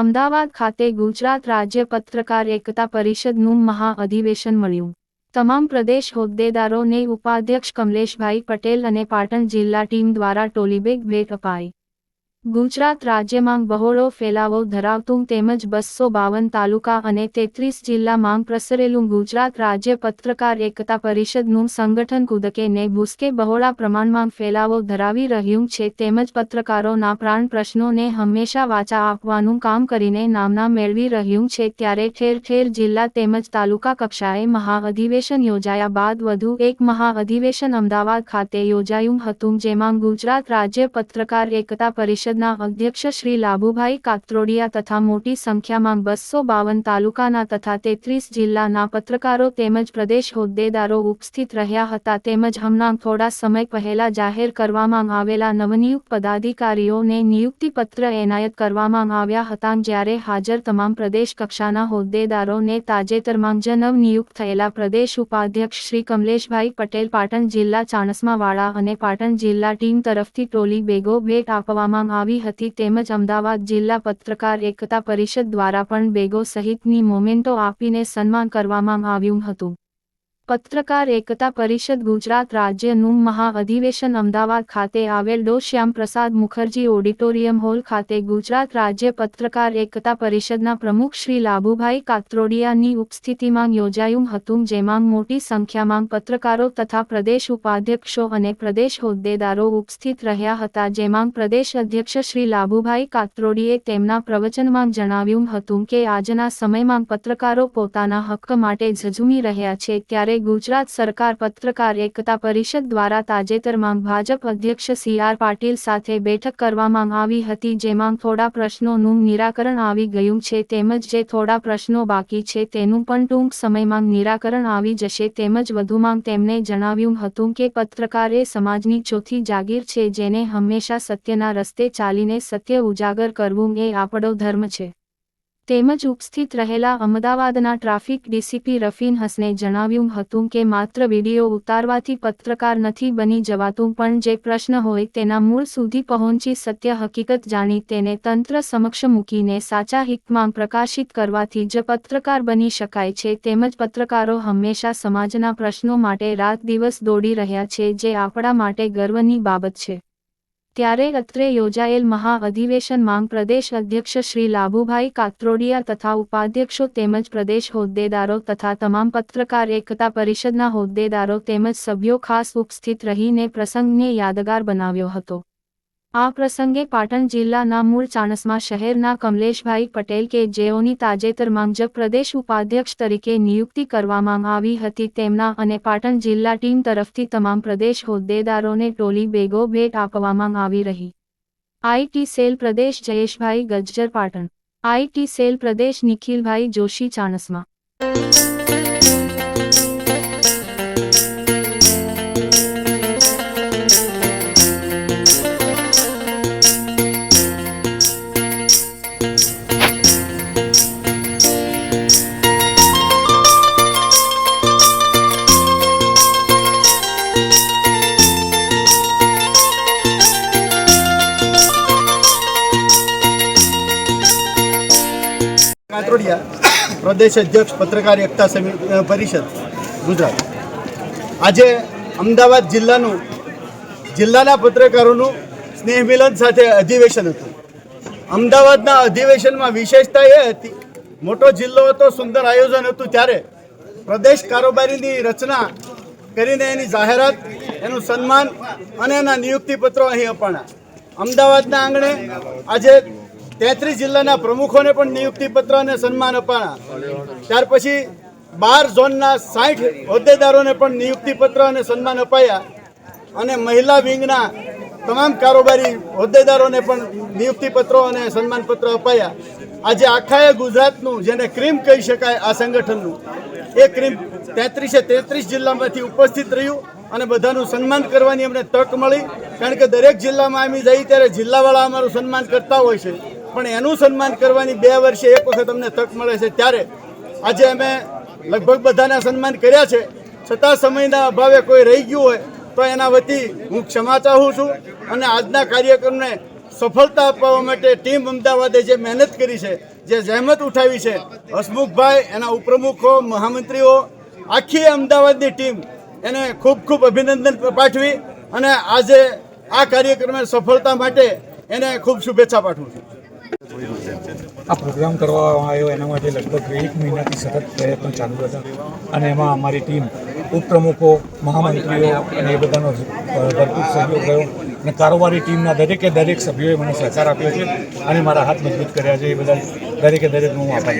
અમદાવાદ ખાતે ગુજરાત રાજ્ય પત્રકાર એકતા પરિષદનું મહાઅધિવેશન મળ્યું. તમામ પ્રદેશ હોદ્દેદારોને ઉપાધ્યક્ષ કમલેશભાઈ પટેલ અને પાટણ જિલ્લા ટીમ દ્વારા ટોલીબેગ ભેટ અપાઈ. ગુજરાત રાજ્યમાં બહોળો ફેલાવો ધરાવતું તેમજ બસો બાવન તાલુકા અને તેત્રીસ જિલ્લામાં પ્રસરેલું ગુજરાત રાજ્ય પત્રકાર એકતા પરિષદનું સંગઠન કુદકે ને ભૂસકે બહોળા પ્રમાણમાં ફેલાવો ધરાવી રહ્યું છે તેમજ પત્રકારોના પ્રાણ પ્રશ્નોને હંમેશા વાચા આપવાનું કામ કરીને નામના મેળવી રહ્યું છે ત્યારે ઠેર ઠેર જિલ્લા તેમજ તાલુકા કક્ષાએ મહાઅધિવેશન યોજાયા બાદ વધુ એક મહાઅધિવેશન અમદાવાદ ખાતે યોજાયું હતું જેમાં ગુજરાત રાજ્ય પત્રકાર એકતા પરિષદના અધ્યક્ષ શ્રી લાભુભાઈ કાત્રોડિયા તથા મોટી સંખ્યામાં બસો બાવન તાલુકાના તથા તેત્રીસ જિલ્લાના પત્રકારો તેમજ પ્રદેશ હોદ્દેદારો ઉપસ્થિત રહ્યા હતા તેમજ હમણાં થોડા સમય પહેલા જાહેર કરવામાં આવેલા નવનિયુક્ત પદાધિકારીઓને નિયુક્તિપત્ર એનાયત કરવામાં આવ્યા હતા જ્યારે હાજર તમામ પ્રદેશ કક્ષાના હોદ્દેદારોને તાજેતરમાં જ નવનિયુક્ત થયેલા પ્રદેશ ઉપાધ્યક્ષ શ્રી કમલેશભાઈ પટેલ પાટણ જિલ્લા ચાણસ્માવાળા અને પાટણ જિલ્લા ટીમ તરફથી ટોલી બેગો ભેટ આપવામાં આવી હતી તેમજ અમદાવાદ જિલ્લા પત્રકાર એકતા પરિષદ દ્વારા પણ બેગો સહિતની મોમેન્ટો આપીને સન્માન કરવામાં આવ્યું હતું. પત્રકાર એકતા પરિષદ ગુજરાત રાજ્યનું મહાઅધિવેશન અમદાવાદ ખાતે આવેલ ડો. શ્યામપ્રસાદ મુખર્જી ઓડિટોરિયમ હોલ ખાતે ગુજરાત રાજ્ય પત્રકાર એકતા પરિષદના પ્રમુખ શ્રી લાભુભાઈ કાત્રોડિયાની ઉપસ્થિતિમાં યોજાયું હતું, જેમાં મોટી સંખ્યામાં પત્રકારો તથા પ્રદેશ ઉપાધ્યક્ષો અને પ્રદેશ હોદ્દેદારો ઉપસ્થિત રહ્યા હતા, જેમાં પ્રદેશ અધ્યક્ષ શ્રી લાભુભાઈ કાત્રોડીએ તેમના પ્રવચનમાં જણાવ્યું હતું કે આજના સમયમાં પત્રકારો પોતાના હક્ક માટે ઝઝુમી રહ્યા છે, ત્યારે ગુજરાત સરકાર પત્રકાર એકતા પરિષદ દ્વારા તાજેતરમાં ભાજપ અધ્યક્ષ સી આર પાટીલ સાથે બેઠક કરવામાં આવી હતી, જેમાં થોડા પ્રશ્નોનું નિરાકરણ આવી ગયું છે, તેમજ જે થોડા પ્રશ્નો બાકી છે તેનું પણ ટૂંક સમયમાં નિરાકરણ આવી જશે, તેમજ વધુમાં તેમણે જણાવ્યું હતું કે પત્રકાર એ સમાજની ચોથી જાગીર છે, જેને હંમેશા સત્યના રસ્તે ચાલીને સત્ય ઉજાગર કરવું એ આપણો ધર્મ છે. તેમજ ઉપસ્થિત રહેલા અમદાવાદના ટ્રાફિક ડીસીપી રફીન હસને જણાવ્યું હતું કે માત્ર વીડિયો ઉતારવાથી પત્રકાર નથી બની જવાતું, પણ જે પ્રશ્ન હોય તેના મૂળ સુધી પહોંચી સત્ય હકીકત જાણી તેને તંત્ર સમક્ષ મૂકીને સાચા હિતમાં પ્રકાશિત કરવાથી જ પત્રકાર બની શકાય છે. તેમજ પત્રકારો હંમેશા સમાજના પ્રશ્નો માટે રાત દિવસ દોડી રહ્યા છે, જે આપણા માટે ગર્વની બાબત છે. ત્યારે અત્રે યોજાયેલ મહાઅધિવેશન માંગ પ્રદેશ અધ્યક્ષ શ્રી લાભુભાઈ કાત્રોડિયા તથા ઉપાધ્યક્ષો તેમજ પ્રદેશ હોદ્દેદારો તથા તમામ પત્રકાર એકતા પરિષદના હોદ્દેદારો તેમજ સભ્યો ખાસ ઉપસ્થિત રહીને પ્રસંગને યાદગાર બનાવ્યો હતો. આ પ્રસંગે પાટણ જિલ્લાના મૂળ ચાણસમાં શહેરના કમલેશભાઈ પટેલ કે જેઓની તાજેતરમાં જ પ્રદેશ ઉપાધ્યક્ષ તરીકે નિયુક્તિ કરવામાં આવી હતી તેમના અને પાટણ જિલ્લા ટીમ તરફથી તમામ પ્રદેશ હોદ્દેદારોને ટોલી બેગો ભેટ આપવામાં આવી રહી. આઈટી સેલ પ્રદેશ જયેશભાઈ ગજ્જર પાટણ. આઈટી સેલ પ્રદેશ નિખિલભાઈ જોશી ચાણસ્મા. પ્રદેશ અધ્યક્ષ, પત્રકાર એકતા સમિતિ પરિષદ, ગુજરાત. આજે અમદાવાદ જિલ્લાનું, જિલ્લાના પત્રકારોનું સ્નેહ મિલન સાથે અધિવેશન હતું. અમદાવાદના અધિવેશનમાં વિશેષતા એ હતી, મોટો જિલ્લો હતો, સુંદર આયોજન હતું, ત્યારે પ્રદેશ કારોબારીની રચના કરીને એની જાહેરાત, એનું સન્માન અને એના નિયુક્તિપત્રો અહીં અપાણા અમદાવાદના આંગણે આજે તેત્રીસ જિલ્લાના પ્રમુખોને પણ નિયુક્તિપત્ર અને સન્માન અપાણા. ત્યાર પછી બાર ઝોનના સાઠ હોદ્દેદારોને પણ નિયુક્તિપત્ર અને સન્માન અપાયા અને મહિલા વિંગના તમામ કારોબારી હોદ્દેદારોને પણ નિયુક્તિપત્રો અને સન્માનપત્ર અપાયા. આજે આખાએ ગુજરાતનું જેને ક્રીમ કહી શકાય આ સંગઠનનું. એ ક્રીમ તેત્રીસે તેત્રીસ જિલ્લામાંથી ઉપસ્થિત રહ્યું અને બધાનું સન્માન કરવાની અમને તક મળી. કારણ કે દરેક જિલ્લામાં અમે જઈએ ત્યારે જિલ્લાવાળા અમારું સન્માન કરતા હોય છે. પણ એનું સન્માન કરવાની બે વર્ષે એક વખત અમને તક મળે છે. ત્યારે આજે અમે લગભગ બધાના સન્માન કર્યા છે. છતાં સમયના અભાવે કોઈ રહી ગયું હોય તો એના વતી હું ક્ષમા ચાહું છું અને આજના કાર્યક્રમને સફળતા અપાવવા માટે ટીમ અમદાવાદે જે મહેનત કરી છે, જે જહેમત ઉઠાવી છે, હસમુખભાઈ, એના ઉપપ્રમુખો, મહામંત્રીઓ, આખી અમદાવાદની ટીમ એને ખૂબ ખૂબ અભિનંદન પાઠવી અને આજે આ કાર્યક્રમને સફળતા માટે એને ખૂબ શુભેચ્છા પાઠવું છું. આ પ્રોગ્રામ કરવામાં આવ્યો, એના માટે લગભગ એક મહિનાથી સતત પ્રયત્નો ચાલુ હતા. અને એમાં અમારી ટીમ ઉપપ્રમુખો, મહામંત્રીઓ અને એ બધાનો ભરપૂર સહયોગ રહ્યો. અને કારોબારી ટીમના દરેકે દરેક સભ્યોએ મને સહકાર આપ્યો છે અને મારા હાથ મજબૂત કર્યા છે. એ બધા દરેકે દરેકનો હું આભાર